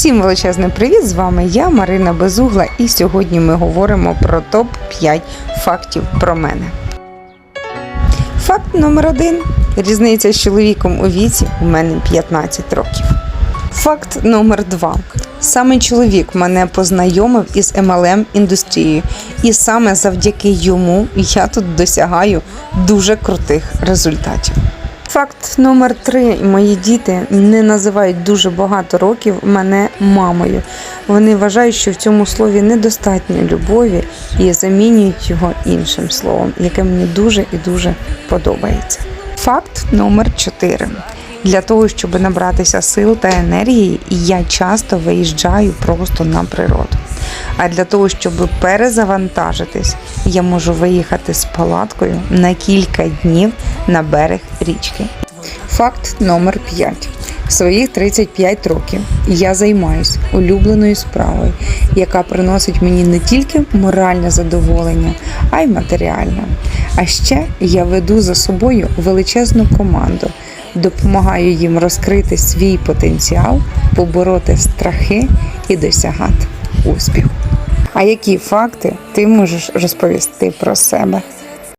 Всім величезний привіт! З вами я, Марина Безугла, і сьогодні ми говоримо про топ-5 фактів про мене. Факт номер один. Різниця з чоловіком у віці у мене 15 років. Факт номер два. Саме чоловік мене познайомив із MLM індустрією, і саме завдяки йому я тут досягаю дуже крутих результатів. Факт номер три. Мої діти не називають дуже багато років мене мамою. Вони вважають, що в цьому слові недостатньо любові і замінюють його іншим словом, яке мені дуже і дуже подобається. Факт номер 4. Для того, щоб набратися сил та енергії, я часто виїжджаю просто на природу. А для того, щоб перезавантажитись, я можу виїхати з палаткою на кілька днів на берег річки. Факт номер 5. В своїх 35 років я займаюсь улюбленою справою, яка приносить мені не тільки моральне задоволення, а й матеріальне. А ще я веду за собою величезну команду, допомагаю їм розкрити свій потенціал, побороти страхи і досягати успіху. А які факти ти можеш розповісти про себе?